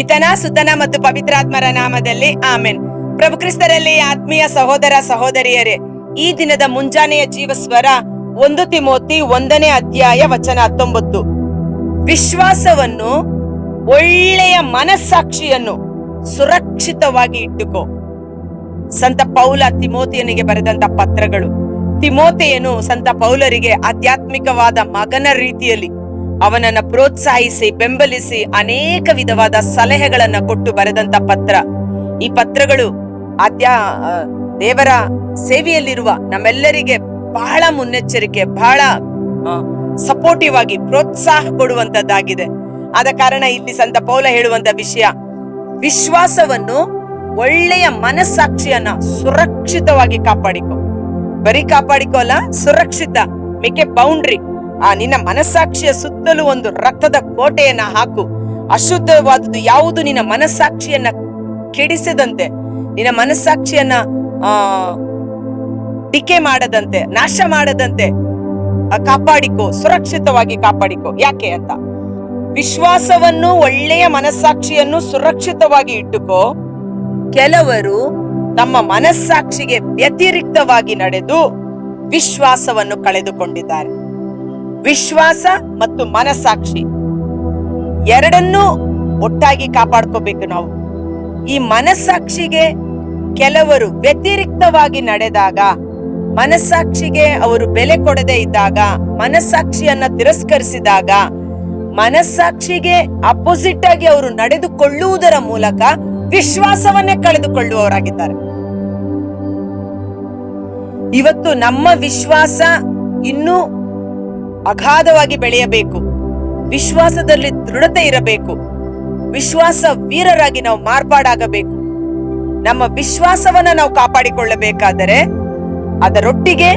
ಪಿತನ ಸುತನ ಮತ್ತು ಪವಿತ್ರಾತ್ಮರ ನಾಮದಲ್ಲಿ ಆಮೆನ್. ಪ್ರಭು ಕ್ರಿಸ್ತರಲ್ಲಿ ಆತ್ಮೀಯ ಸಹೋದರ ಸಹೋದರಿಯರೇ, ಈ ದಿನದ ಮುಂಜಾನೆಯ ಜೀವಸ್ವರ ಒಂದು ತಿಮೋತಿ ಒಂದನೇ ಅಧ್ಯಾಯ ವಚನ ಹತ್ತೊಂಬತ್ತು. ವಿಶ್ವಾಸವನ್ನು ಒಳ್ಳೆಯ ಮನಸ್ಸಾಕ್ಷಿಯನ್ನು ಸುರಕ್ಷಿತವಾಗಿ ಇಟ್ಟುಕೋ. ಸಂತ ಪೌಲ ತಿಮೋತಿಯನಿಗೆ ಬರೆದಂತ ಪತ್ರಗಳು. ತಿಮೋತೆಯನು ಸಂತ ಪೌಲರಿಗೆ ಆಧ್ಯಾತ್ಮಿಕವಾದ ಮಗನ ರೀತಿಯಲ್ಲಿ ಅವನನ್ನ ಪ್ರೋತ್ಸಾಹಿಸಿ, ಬೆಂಬಲಿಸಿ ಅನೇಕ ವಿಧವಾದ ಸಲಹೆಗಳನ್ನ ಕೊಟ್ಟು ಬರೆದಂತ ಪತ್ರ. ಈ ಪತ್ರಗಳು ಆದ್ಯಾ ದೇವರ ಸೇವೆಯಲ್ಲಿರುವ ನಮ್ಮೆಲ್ಲರಿಗೆ ಬಹಳ ಮುನ್ನೆಚ್ಚರಿಕೆ, ಬಹಳ ಸಪೋರ್ಟಿವ್ ಆಗಿ ಪ್ರೋತ್ಸಾಹ ಕೊಡುವಂತದ್ದಾಗಿದೆ. ಆದ ಕಾರಣ ಇಲ್ಲಿ ಸಂತ ಪೌಲ ಹೇಳುವಂತ ವಿಷಯ, ವಿಶ್ವಾಸವನ್ನು ಒಳ್ಳೆಯ ಮನಸ್ಸಾಕ್ಷಿಯನ್ನ ಸುರಕ್ಷಿತವಾಗಿ ಕಾಪಾಡಿಕೊ. ಬರೀ ಕಾಪಾಡಿಕೊ ಅಲ್ಲ ಸುರಕ್ಷಿತ ಮೇಕೆ ಬೌಂಡ್ರಿ ಆ ನಿನ್ನ ಮನಸ್ಸಾಕ್ಷಿಯ ಸುತ್ತಲೂ ಒಂದು ರಕ್ತದ ಕೋಟೆಯನ್ನ ಹಾಕು. ಅಶುದ್ಧವಾದದ್ದು ಯಾವುದು ನಿನ್ನ ಮನಸ್ಸಾಕ್ಷಿಯನ್ನ ಕೆಡಿಸದಂತೆ, ನಿನ್ನ ಮನಸ್ಸಾಕ್ಷಿಯನ್ನ, ಆ, ಡಿಕೆ ಮಾಡದಂತೆ, ನಾಶ ಮಾಡದಂತೆ ಕಾಪಾಡಿಕೋ, ಸುರಕ್ಷಿತವಾಗಿ ಕಾಪಾಡಿಕೋ. ಯಾಕೆ ಅಂತ? ವಿಶ್ವಾಸವನ್ನು, ಒಳ್ಳೆಯ ಮನಸ್ಸಾಕ್ಷಿಯನ್ನು ಸುರಕ್ಷಿತವಾಗಿ ಇಟ್ಟುಕೋ. ಕೆಲವರು ತಮ್ಮ ಮನಸ್ಸಾಕ್ಷಿಗೆ ವ್ಯತಿರಿಕ್ತವಾಗಿ ನಡೆದು ವಿಶ್ವಾಸವನ್ನು ಕಳೆದುಕೊಂಡಿದ್ದಾರೆ. ವಿಶ್ವಾಸ ಮತ್ತು ಮನಸ್ಸಾಕ್ಷಿ. ಎರಡನ್ನೂ ಒಟ್ಟಾಗಿ ಕಾಪಾಡ್ಕೋಬೇಕು ನಾವು. ಈ ಮನಸ್ಸಾಕ್ಷಿಗೆ ಕೆಲವರು ವ್ಯತಿರಿಕ್ತವಾಗಿ ನಡೆದಾಗ, ಮನಸ್ಸಾಕ್ಷಿಗೆ ಅವರು ಬೆಲೆ ಕೊಡದೆ ಇದ್ದಾಗ, ಮನಸ್ಸಾಕ್ಷಿಯನ್ನ ತಿರಸ್ಕರಿಸಿದಾಗ, ಮನಸ್ಸಾಕ್ಷಿಗೆ ಅಪೋಸಿಟ್ ಆಗಿ ಅವರು ನಡೆದುಕೊಳ್ಳುವುದರ ಮೂಲಕ ವಿಶ್ವಾಸವನ್ನೇ ಕಳೆದುಕೊಳ್ಳುವವರಾಗಿದ್ದಾರೆ. ಇವತ್ತು ನಮ್ಮ ವಿಶ್ವಾಸ ಇನ್ನೂ ಅಗಾಧವಾಗಿ ಬೆಳೆಯಬೇಕು. ವಿಶ್ವಾಸದಲ್ಲಿ ದೃಢತೆ ಇರಬೇಕು. ವಿಶ್ವಾಸ ವೀರರಾಗಿ ನಾವು ಮಾರ್ಪಾಡಾಗಬೇಕು. ನಮ್ಮ ವಿಶ್ವಾಸವನ್ನ ನಾವು ಕಾಪಾಡಿಕೊಳ್ಳಬೇಕಾದರೆ ಅದರೊಟ್ಟಿಗೆ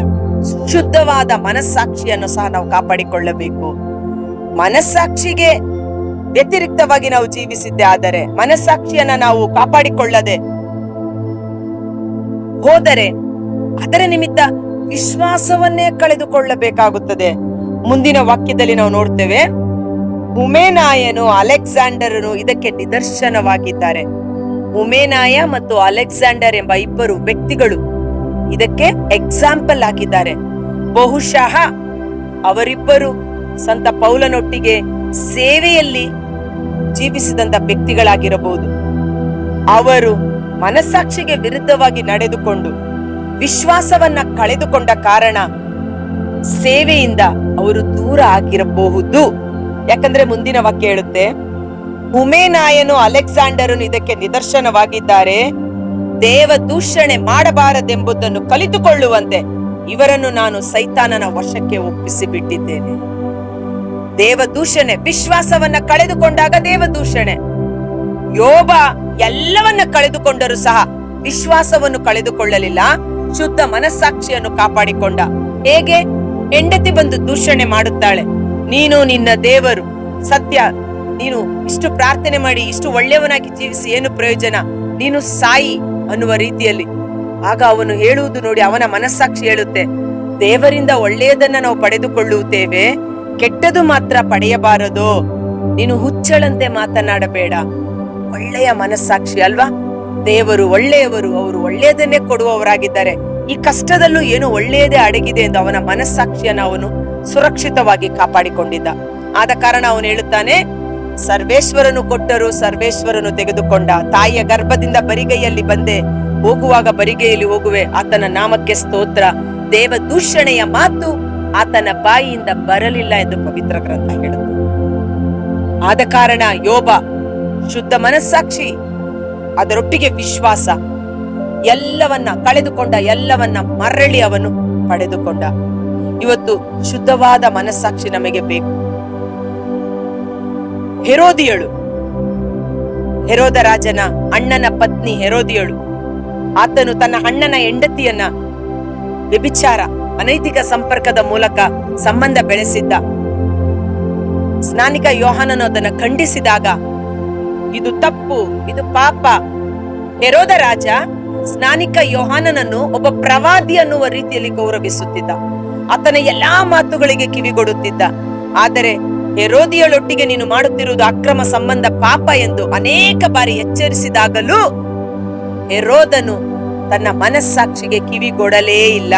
ಶುದ್ಧವಾದ ಮನಸ್ಸಾಕ್ಷಿಯನ್ನು ಸಹ ನಾವು ಕಾಪಾಡಿಕೊಳ್ಳಬೇಕು. ಮನಸ್ಸಾಕ್ಷಿಗೆ ವ್ಯತಿರಿಕ್ತವಾಗಿ ನಾವು ಜೀವಿಸಿದ್ದೆ ಆದರೆ, ಮನಸ್ಸಾಕ್ಷಿಯನ್ನ ನಾವು ಕಾಪಾಡಿಕೊಳ್ಳದೆ ಹೋದರೆ, ಅದರ ನಿಮಿತ್ತ ವಿಶ್ವಾಸವನ್ನೇ ಕಳೆದುಕೊಳ್ಳಬೇಕಾಗುತ್ತದೆ. ಮುಂದಿನ ವಾಕ್ಯದಲ್ಲಿ ನಾವು ನೋಡ್ತೇವೆ. ಉಮೇನಾಯನು ಅಲೆಕ್ಸಾಂಡರನು ಇದಕ್ಕೆ ನಿದರ್ಶನವಾಗಿದ್ದಾರೆ. ಉಮೇನಾಯ ಮತ್ತು ಅಲೆಕ್ಸಾಂಡರ್ ಎಂಬ ಇಬ್ಬರು ವ್ಯಕ್ತಿಗಳು ಇದಕ್ಕೆ ಎಕ್ಸಾಂಪಲ್ ಆಗಿದ್ದಾರೆ ಬಹುಶಃ ಅವರಿಬ್ಬರು ಸಂತ ಪೌಲನೊಟ್ಟಿಗೆ ಸೇವೆಯಲ್ಲಿ ಜೀವಿಸಿದಂತ ವ್ಯಕ್ತಿಗಳಾಗಿರಬಹುದು. ಅವರು ಮನಸ್ಸಾಕ್ಷಿಗೆ ವಿರುದ್ಧವಾಗಿ ನಡೆದುಕೊಂಡು ವಿಶ್ವಾಸವನ್ನ ಕಳೆದುಕೊಂಡ ಕಾರಣ ಸೇವೆಯಿಂದ ಅವರು ದೂರ ಆಗಿರಬಹುದು. ಯಾಕಂದ್ರೆ ಮುಂದಿನ ವಾಕ್ಯ ಹೇಳುತ್ತೆ ಹುಮೇನಾಯನು ಅಲೆಕ್ಸಾಂಡರನು ಇದಕ್ಕೆ ನಿದರ್ಶನವಾಗಿದ್ದಾರೆ. ದೇವ ದೂಷಣೆ ಮಾಡಬಾರದೆಂಬುದನ್ನು ಕಲಿತುಕೊಳ್ಳುವಂತೆ ಇವರನ್ನು ನಾನು ಸೈತಾನನ ವಶಕ್ಕೆ ಒಪ್ಪಿಸಿ ಬಿಟ್ಟಿದ್ದೇನೆ ದೇವ ದೂಷಣೆ ವಿಶ್ವಾಸವನ್ನ ಕಳೆದುಕೊಂಡಾಗ ದೇವ ದೂಷಣೆ ಯೋಬ ಎಲ್ಲವನ್ನ ಕಳೆದುಕೊಂಡರೂ ಸಹ ವಿಶ್ವಾಸವನ್ನು ಕಳೆದುಕೊಳ್ಳಲಿಲ್ಲ, ಶುದ್ಧ ಮನಸ್ಸಾಕ್ಷಿಯನ್ನು ಕಾಪಾಡಿಕೊಂಡ. ಹೇಗೆ? ಹೆಂಡತಿ ಬಂದು ದೂಷಣೆ ಮಾಡುತ್ತಾಳೆ. ನೀನು ನಿನ್ನ ದೇವರು. ಸತ್ಯ, ನೀನು ಇಷ್ಟು ಪ್ರಾರ್ಥನೆ ಮಾಡಿ, ಇಷ್ಟು ಒಳ್ಳೆಯವನಾಗಿ ಜೀವಿಸಿ ಏನು ಪ್ರಯೋಜನ? ನೀನು ಸಾಯಿ ಅನ್ನುವ ರೀತಿಯಲ್ಲಿ. ಆಗ ಅವನು ಹೇಳುವುದು ನೋಡಿ ಅವನ ಮನಸ್ಸಾಕ್ಷಿ ಹೇಳುತ್ತೆ, ದೇವರಿಂದ ಒಳ್ಳೆಯದನ್ನ ನಾವು ಪಡೆದುಕೊಳ್ಳುತ್ತೇವೆ, ಕೆಟ್ಟದು ಮಾತ್ರ ಪಡೆಯಬಾರದು. ನೀನು ಹುಚ್ಚಳಂತೆ ಮಾತನಾಡಬೇಡ. ಒಳ್ಳೆಯ ಮನಸ್ಸಾಕ್ಷಿ ಅಲ್ವಾ? ದೇವರು ಒಳ್ಳೆಯವರು, ಅವರು ಒಳ್ಳೆಯದನ್ನೇ ಕೊಡುವವರಾಗಿದ್ದಾರೆ. ಈ ಕಷ್ಟದಲ್ಲೂ ಏನು ಒಳ್ಳೆಯದೇ ಅಡಗಿದೆ ಎಂದು ಅವನ ಮನಸ್ಸಾಕ್ಷಿಯನ್ನು ಅವನು ಸುರಕ್ಷಿತವಾಗಿ ಕಾಪಾಡಿಕೊಂಡಿದ್ದ. ಆದ ಕಾರಣ ಅವನು ಹೇಳುತ್ತಾನೆ, ಸರ್ವೇಶ್ವರನು ಕೊಟ್ಟರು ಸರ್ವೇಶ್ವರನು ತೆಗೆದುಕೊಂಡ. ತಾಯಿಯ ಗರ್ಭದಿಂದ ಬರಿಗೈಯಲ್ಲಿ ಬಂದೆ, ಹೋಗುವಾಗ ಬರಿಗೈಯಲ್ಲಿ ಹೋಗುವೆ. ಆತನ ನಾಮಕ್ಕೆ ಸ್ತೋತ್ರ. ದೇವ ದೂಷಣೆಯ ಮಾತು ಆತನ ಬಾಯಿಯಿಂದ ಬರಲಿಲ್ಲ ಎಂದು ಪವಿತ್ರ ಗ್ರಂಥ ಹೇಳುತ್ತೆ. ಆದ ಕಾರಣ ಯೋಬ ಶುದ್ಧ ಮನಸ್ಸಾಕ್ಷಿ, ಅದರೊಟ್ಟಿಗೆ ವಿಶ್ವಾಸ. ಎಲ್ಲವನ್ನ, ಕಳೆದುಕೊಂಡ ಎಲ್ಲವನ್ನ ಮರಳಿ ಅವನು ಪಡೆದುಕೊಂಡ. ಇವತ್ತು ಶುದ್ಧವಾದ ಮನಸ್ಸಾಕ್ಷಿ ನಮಗೆ ಬೇಕು. ಹೆರೋದಿಯಳು, ಹೆರೋದ ರಾಜನ ಅಣ್ಣನ ಪತ್ನಿ ಹೆರೋದಿಯಳು, ಆತನು ತನ್ನ ಅಣ್ಣನ ಹೆಂಡತಿಯನ್ನ ವ್ಯಭಿಚಾರ, ಅನೈತಿಕ ಸಂಪರ್ಕದ ಮೂಲಕ ಸಂಬಂಧ ಬೆಳೆಸಿದ್ದ. ಸ್ನಾನಿಕ ಯೋಹಾನನು ಅದನ್ನು ಖಂಡಿಸಿದಾಗ, ಇದು ತಪ್ಪು, ಇದು ಪಾಪ. ಹೆರೋದ ರಾಜ ಸ್ನಾನಿಕ ಯೋಹಾನನನ್ನು ಒಬ್ಬ ಪ್ರವಾದಿ ಅನ್ನುವ ರೀತಿಯಲ್ಲಿ ಗೌರವಿಸುತ್ತಿದ್ದ. ಆತನ ಎಲ್ಲಾ ಮಾತುಗಳಿಗೆ ಕಿವಿಗೊಡುತ್ತಿದ್ದ. ಆದರೆ ಹೆರೋದಿಯಳೊಟ್ಟಿಗೆ ನೀನು ಮಾಡುತ್ತಿರುವುದು ಅಕ್ರಮ ಸಂಬಂಧ ಪಾಪ ಎಂದು ಅನೇಕ ಬಾರಿ ಎಚ್ಚರಿಸಿದಾಗಲೂ ಹೆರೋದನು ತನ್ನ ಮನಸ್ಸಾಕ್ಷಿಗೆ ಕಿವಿಗೊಡಲೇ ಇಲ್ಲ.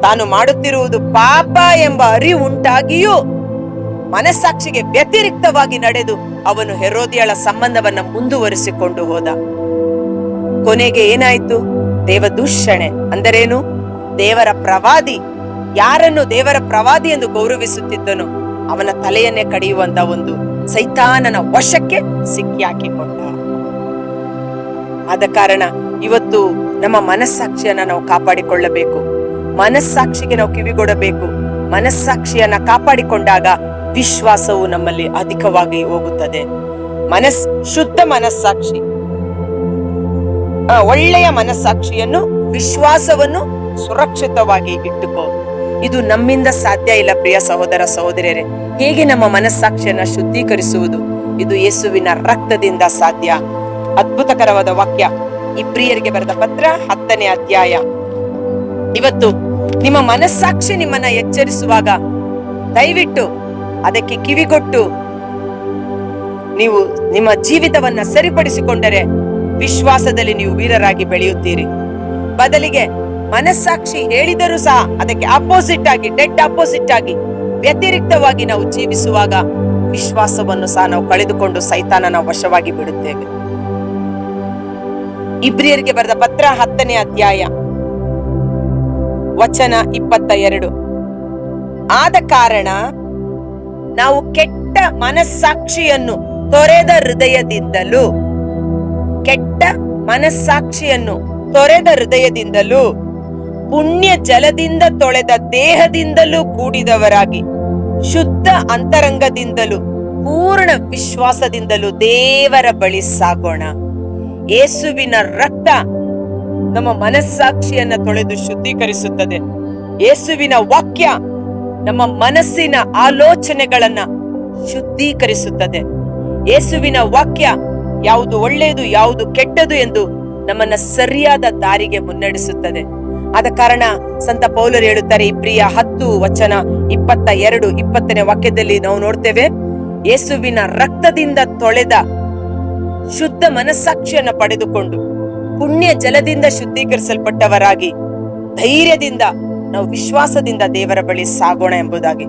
ತಾನು ಮಾಡುತ್ತಿರುವುದು ಪಾಪ ಎಂಬ ಅರಿವುಂಟಾಗಿಯೂ ಮನಸ್ಸಾಕ್ಷಿಗೆ ವ್ಯತಿರಿಕ್ತವಾಗಿ ನಡೆದು ಅವನು ಹೆರೋದಿಯಳ ಸಂಬಂಧವನ್ನ ಮುಂದುವರಿಸಿಕೊಂಡು ಹೋದ. ಕೊನೆಗೆ ಏನಾಯ್ತು? ದೇವದೂಷಣೆ ಅಂದರೇನು? ದೇವರ ಪ್ರವಾದಿ. ಯಾರನ್ನು ದೇವರ ಪ್ರವಾದಿ ಎಂದು ಗೌರವಿಸುತ್ತಿದ್ದನು? ಅವನ ತಲೆಯನ್ನೇ ಕಡಿಯುವಂತ ಒಂದು ಸೈತಾನನ ವಶಕ್ಕೆ ಸಿಕ್ಕಿ ಹಾಕಿಕೊಂಡ. ಆದ ಕಾರಣ ಇವತ್ತು ನಮ್ಮ ಮನಸ್ಸಾಕ್ಷಿಯನ್ನ ನಾವು ಕಾಪಾಡಿಕೊಳ್ಳಬೇಕು. ಮನಸ್ಸಾಕ್ಷಿಗೆ ನಾವು ಕಿವಿಗೊಡಬೇಕು. ಮನಸ್ಸಾಕ್ಷಿಯನ್ನ ಕಾಪಾಡಿಕೊಂಡಾಗ ವಿಶ್ವಾಸವು ನಮ್ಮಲ್ಲಿ ಅಧಿಕವಾಗಿ ಹೋಗುತ್ತದೆ. ಮನಸ್, ಶುದ್ಧ ಮನಸ್ಸಾಕ್ಷಿ. ಒಳ್ಳೆಯ ಮನಸ್ಸಾಕ್ಷಿಯನ್ನು, ವಿಶ್ವಾಸವನ್ನು ಸುರಕ್ಷಿತವಾಗಿ ಇಟ್ಟುಕೋ. ಇದು ನಮ್ಮಿಂದ ಸಾಧ್ಯ ಇಲ್ಲ ಪ್ರಿಯ ಸಹೋದರ ಸಹೋದರಿಯರೇ. ಹೇಗೆ ನಮ್ಮ ಮನಸ್ಸಾಕ್ಷಿಯನ್ನ ಶುದ್ಧೀಕರಿಸುವುದು? ಇದು ಯೇಸುವಿನ ರಕ್ತದಿಂದ ಸಾಧ್ಯ. ಅದ್ಭುತಕರವಾದ ವಾಕ್ಯ. ಈ ಪ್ರಿಯರಿಗೆ ಬರೆದ ಪತ್ರ ಹತ್ತನೇ ಅಧ್ಯಾಯ. ಇವತ್ತು ನಿಮ್ಮ ಮನಸ್ಸಾಕ್ಷಿ ನಿಮ್ಮನ್ನ ಎಚ್ಚರಿಸುವಾಗ ದಯವಿಟ್ಟು ಅದಕ್ಕೆ ಕಿವಿಗೊಟ್ಟು ನೀವು ನಿಮ್ಮ ಜೀವಿತವನ್ನ ಸರಿಪಡಿಸಿಕೊಂಡರೆ ವಿಶ್ವಾಸದಲ್ಲಿ ನೀವು ವೀರರಾಗಿ ಬೆಳೆಯುತ್ತೀರಿ. ಬದಲಿಗೆ ಮನಸ್ಸಾಕ್ಷಿ ಹೇಳಿದರೂ ಸಹ ಅದಕ್ಕೆ ಅಪೋಸಿಟ್ ಆಗಿ ಡೆಡ್ ಅಪೋಸಿಟ್ ಆಗಿ ವ್ಯತಿರಿಕ್ತವಾಗಿ ನಾವು ಜೀವಿಸುವಾಗ ವಿಶ್ವಾಸವನ್ನು ಸಹ ನಾವು ಕಳೆದುಕೊಂಡು ಸೈತಾನನ ವಶವಾಗಿ ಬಿಡುತ್ತೇವೆ. ಇಬ್ರಿಯರಿಗೆ ಬರೆದ ಪತ್ರ ಹತ್ತನೇ ಅಧ್ಯಾಯ, ವಚನ ಇಪ್ಪತ್ತ ಎರಡು ಆದ ಕಾರಣ ನಾವು ಕೆಟ್ಟ ಮನಸ್ಸಾಕ್ಷಿಯನ್ನು ತೊರೆದ ಹೃದಯದಿಂದಲೂ ಕೆಟ್ಟ ಮನಸ್ಸಾಕ್ಷಿಯನ್ನು ತೊರೆದ ಹೃದಯದಿಂದಲೂ, ಪುಣ್ಯ ಜಲದಿಂದ ತೊಳೆದ ದೇಹದಿಂದಲೂ ಕೂಡಿದವರಾಗಿ, ಶುದ್ಧ ಅಂತರಂಗದಿಂದಲೂ, ಪೂರ್ಣ ವಿಶ್ವಾಸದಿಂದಲೂ ದೇವರ ಬಳಿ ಸಾಗೋಣ. ಏಸುವಿನ ರಕ್ತ ನಮ್ಮ ಮನಸ್ಸಾಕ್ಷಿಯನ್ನ ತೊಳೆದು ಶುದ್ಧೀಕರಿಸುತ್ತದೆ. ಏಸುವಿನ ವಾಕ್ಯ ನಮ್ಮ ಮನಸ್ಸಿನ ಆಲೋಚನೆಗಳನ್ನ ಶುದ್ಧೀಕರಿಸುತ್ತದೆ. ಏಸುವಿನ ವಾಕ್ಯ ಯಾವುದು ಒಳ್ಳೆಯದು, ಯಾವುದು ಕೆಟ್ಟದು ಎಂದು ನಮ್ಮನ್ನ ಸರಿಯಾದ ದಾರಿಗೆ ಮುನ್ನಡೆಸುತ್ತದೆ. ಆದ ಕಾರಣ ಸಂತ ಪೌಲರು ಹೇಳುತ್ತಾರೆ ಪ್ರಿಯ ಹತ್ತು ವಚನ ಇಪ್ಪತ್ತ ಎರಡು, ಇಪ್ಪತ್ತನೇ ವಾಕ್ಯದಲ್ಲಿ ನಾವು ನೋಡ್ತೇವೆ, ಯೇಸುವಿನ ರಕ್ತದಿಂದ ತೊಳೆದ ಶುದ್ಧ ಮನಸ್ಸಾಕ್ಷಿಯನ್ನು ಪಡೆದುಕೊಂಡು ಪುಣ್ಯ ಜಲದಿಂದ ಶುದ್ಧೀಕರಿಸಲ್ಪಟ್ಟವರಾಗಿ ಧೈರ್ಯದಿಂದ ನಾವು ವಿಶ್ವಾಸದಿಂದ ದೇವರ ಬಳಿ ಸಾಗೋಣ ಎಂಬುದಾಗಿ.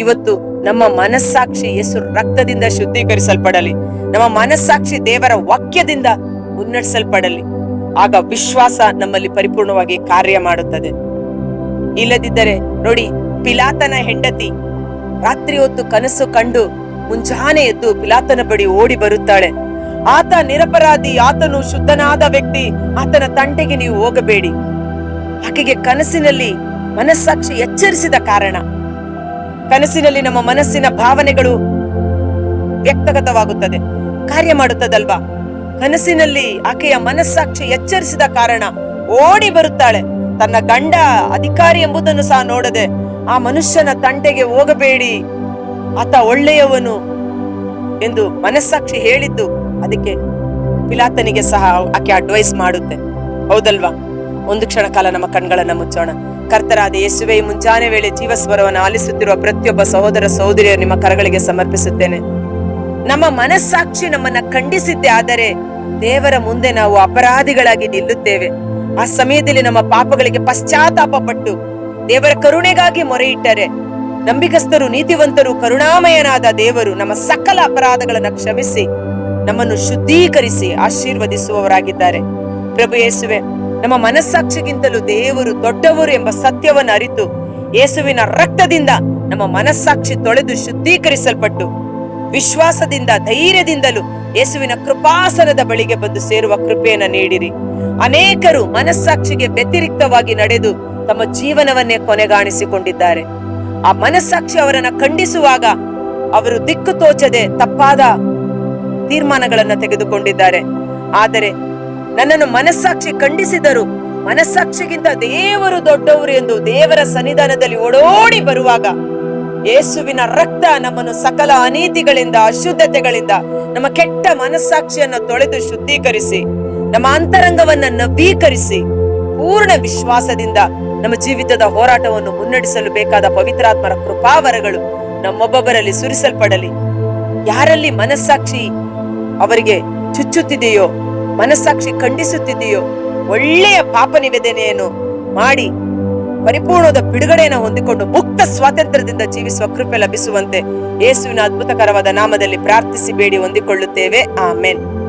ಇವತ್ತು ನಮ್ಮ ಮನಸ್ಸಾಕ್ಷಿ ಯೇಸು ರಕ್ತದಿಂದ ಶುದ್ಧೀಕರಿಸಲ್ಪಡಲಿ. ನಮ್ಮ ಮನಸ್ಸಾಕ್ಷಿ ದೇವರ ವಾಕ್ಯದಿಂದ ಮುನ್ನಡೆಸಲ್ಪಡಲಿ. ಆಗ ವಿಶ್ವಾಸ ನಮ್ಮಲ್ಲಿ ಪರಿಪೂರ್ಣವಾಗಿ ಕಾರ್ಯ ಮಾಡುತ್ತದೆ. ಇಲ್ಲದಿದ್ದರೆ ನೋಡಿ, ಪಿಲಾತನ ಹೆಂಡತಿ ರಾತ್ರಿ ಹೊತ್ತು ಕನಸು ಕಂಡು ಮುಂಜಾನೆ ಎದ್ದು ಪಿಲಾತನ ಬಳಿ ಓಡಿ ಬರುತ್ತಾಳೆ. ಆತ ನಿರಪರಾಧಿ, ಆತನು ಶುದ್ಧನಾದ ವ್ಯಕ್ತಿ, ಆತನ ತಂಟೆಗೆ ನೀವು ಹೋಗಬೇಡಿ. ಆಕೆಗೆ ಕನಸಿನಲ್ಲಿ ಮನಸ್ಸಾಕ್ಷಿ ಎಚ್ಚರಿಸಿದ ಕಾರಣ. ಕನಸಿನಲ್ಲಿ ನಮ್ಮ ಮನಸ್ಸಿನ ಭಾವನೆಗಳು ವ್ಯಕ್ತಗತವಾಗುತ್ತದೆ. ಕಾರ್ಯ ಮಾಡುತ್ತದಲ್ವಾ? ಕನಸಿನಲ್ಲಿ ಆಕೆಯ ಮನಸ್ಸಾಕ್ಷಿ ಎಚ್ಚರಿಸಿದ ಕಾರಣ ಓಡಿ ಬರುತ್ತಾಳೆ. ತನ್ನ ಗಂಡ ಅಧಿಕಾರಿ ಎಂಬುದನ್ನು ಸಹ ನೋಡದೆ ಆ ಮನುಷ್ಯನ ತಂಟೆಗೆ ಹೋಗಬೇಡಿ. ಆತ ಒಳ್ಳೆಯವನು ಎಂದು ಮನಸ್ಸಾಕ್ಷಿ ಹೇಳಿದ್ದು ಅದಕ್ಕೆ ಪಿಲಾತನಿಗೆ ಸಹ ಆಕೆ ಅಡ್ವೈಸ್ ಮಾಡುತ್ತೆ. ಹೌದಲ್ವಾ? ಒಂದು ಕ್ಷಣ ಕಾಲ ನಮ್ಮ ಕಣ್ಗಳನ್ನ ಮುಚ್ಚೋಣ. ಕರ್ತರಾದ ಯೇಸುವೆ ಮುಂಜಾನೆ ವೇಳೆ ಜೀವಸ್ವರವನ್ನು ಆಲಿಸುತ್ತಿರುವ ಪ್ರತಿಯೊಬ್ಬ ಸಹೋದರ ಸಹೋದರಿಯರು ನಿಮ್ಮ ಕರಗಳಿಗೆ ಸಮರ್ಪಿಸುತ್ತೇನೆ. ನಮ್ಮ ಮನಸ್ಸಾಕ್ಷಿ ನಮ್ಮನ್ನ ಖಂಡಿಸಿದ್ದೆ ಆದರೆ ದೇವರ ಮುಂದೆ ನಾವು ಅಪರಾಧಿಗಳಾಗಿ ನಿಲ್ಲುತ್ತೇವೆ. ಆ ಸಮಯದಲ್ಲಿ ನಮ್ಮ ಪಾಪಗಳಿಗೆ ಪಶ್ಚಾತ್ತಾಪ ಪಟ್ಟು ದೇವರ ಕರುಣೆಗಾಗಿ ಮೊರೆ ಇಟ್ಟರೆ ನಂಬಿಕಸ್ಥರು ನೀತಿವಂತರು, ಕರುಣಾಮಯನಾದ ದೇವರು ನಮ್ಮ ಸಕಲ ಅಪರಾಧಗಳನ್ನು ಕ್ಷಮಿಸಿ ನಮ್ಮನ್ನು ಶುದ್ಧೀಕರಿಸಿ ಆಶೀರ್ವದಿಸುವವರಾಗಿದ್ದಾರೆ. ಪ್ರಭು ಯೇಸುವೆ ನಮ್ಮ ಮನಸ್ಸಾಕ್ಷಿಗಿಂತಲೂ ದೇವರು ದೊಡ್ಡವರು ಎಂಬ ಸತ್ಯವನ್ನು ಅರಿತು ಯೇಸುವಿನ ರಕ್ತದಿಂದ ನಮ್ಮ ಮನಸ್ಸಾಕ್ಷಿ ತೊಳೆದು ಶುದ್ಧೀಕರಿಸಲ್ಪಟ್ಟು ವಿಶ್ವಾಸದಿಂದ, ಧೈರ್ಯದಿಂದಲೂ ಯೇಸುವಿನ ಕೃಪಾಸನದ ಬಳಿಗೆ ಬಂದು ಸೇರುವ ಕೃಪೆಯನ್ನ ನೀಡಿರಿ. ಅನೇಕರು ಮನಸ್ಸಾಕ್ಷಿಗೆ ವ್ಯತಿರಿಕ್ತವಾಗಿ ನಡೆದು ತಮ್ಮ ಜೀವನವನ್ನೇ ಕೊನೆಗಾಣಿಸಿಕೊಂಡಿದ್ದಾರೆ. ಆ ಮನಸ್ಸಾಕ್ಷಿ ಅವರನ್ನ ಖಂಡಿಸುವಾಗ ಅವರು ದಿಕ್ಕು ತೋಚದೆ ತಪ್ಪಾದ ತೀರ್ಮಾನಗಳನ್ನು ತೆಗೆದುಕೊಂಡಿದ್ದಾರೆ. ಆದರೆ ನನ್ನನ್ನು ಮನಸ್ಸಾಕ್ಷಿ ಖಂಡಿಸಿದರು. ಮನಸ್ಸಾಕ್ಷಿಗಿಂತ ದೇವರು ದೊಡ್ಡವರು ಎಂದು ದೇವರ ಸನ್ನಿಧಾನದಲ್ಲಿ ಓಡೋಡಿ ಬರುವಾಗ ಯೇಸುವಿನ ರಕ್ತ ನಮ್ಮನ್ನು ಸಕಲ ಅನೀತಿಗಳಿಂದ, ಅಶುದ್ಧತೆಗಳಿಂದ, ನಮ್ಮ ಕೆಟ್ಟ ಮನಸ್ಸಾಕ್ಷಿಯನ್ನು ತೊಳೆದು ಶುದ್ಧೀಕರಿಸಿ, ನಮ್ಮ ಅಂತರಂಗವನ್ನ ನವೀಕರಿಸಿ, ಪೂರ್ಣ ವಿಶ್ವಾಸದಿಂದ ನಮ್ಮ ಜೀವಿತದ ಹೋರಾಟವನ್ನು ಮುನ್ನಡೆಸಲು ಬೇಕಾದ ಪವಿತ್ರಾತ್ಮರ ಕೃಪಾವರಗಳು ನಮ್ಮೊಬ್ಬೊಬ್ಬರಲ್ಲಿ ಸುರಿಸಲ್ಪಡಲಿ. ಯಾರಲ್ಲಿ ಮನಸ್ಸಾಕ್ಷಿ ಅವರಿಗೆ ಚುಚ್ಚುತ್ತಿದೆಯೋ ಮನಸ್ಸಾಕ್ಷಿ ಖಂಡಿಸುತ್ತಿದೆಯೋ ಒಳ್ಳೆಯ ಪಾಪ ನಿವೇದನೆಯನ್ನು ಮಾಡಿ ಪರಿಪೂರ್ಣದ ಬಿಡುಗಡೆಯನ್ನು ಹೊಂದಿಕೊಂಡು ಮುಕ್ತ ಸ್ವಾತಂತ್ರ್ಯದಿಂದ ಜೀವಿಸುವ ಕೃಪೆ ಲಭಿಸುವಂತೆ ಯೇಸುವಿನ ಅದ್ಭುತಕರವಾದ ನಾಮದಲ್ಲಿ ಪ್ರಾರ್ಥಿಸಿ ಬೇಡಿ ಹೊಂದಿಕೊಳ್ಳುತ್ತೇವೆ. ಆಮೇನ್.